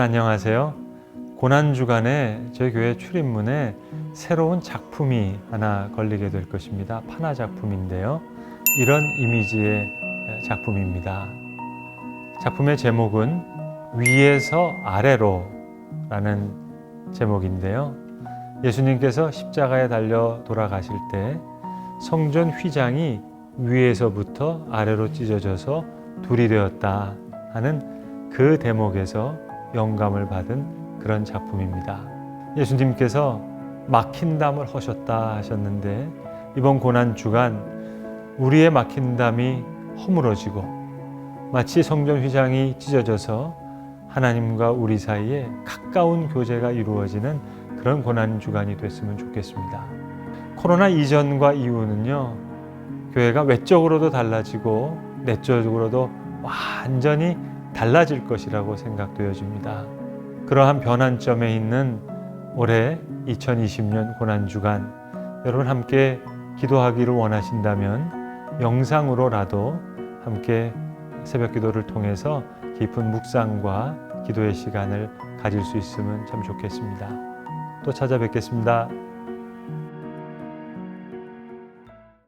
안녕하세요. 고난 주간에 저희 교회 출입문에 새로운 작품이 하나 걸리게 될 것입니다. 판화 작품인데요. 이런 이미지의 작품입니다. 작품의 제목은 위에서 아래로 라는 제목인데요. 예수님께서 십자가에 달려 돌아가실 때 성전 휘장이 위에서부터 아래로 찢어져서 둘이 되었다 하는 그 대목에서 영감을 받은 그런 작품입니다. 예수님께서 막힌 담을 허셨다 하셨는데 이번 고난 주간 우리의 막힌 담이 허물어지고 마치 성전 휘장이 찢어져서 하나님과 우리 사이에 가까운 교제가 이루어지는 그런 고난 주간이 됐으면 좋겠습니다. 코로나 이전과 이후는요, 교회가 외적으로도 달라지고 내적으로도 완전히 달라질 것이라고 생각되어집니다. 그러한 변환점에 있는 올해 2020년 고난 주간 여러분 함께 기도하기를 원하신다면 영상으로라도 함께 새벽 기도를 통해서 깊은 묵상과 기도의 시간을 가질 수 있으면 참 좋겠습니다. 또 찾아뵙겠습니다.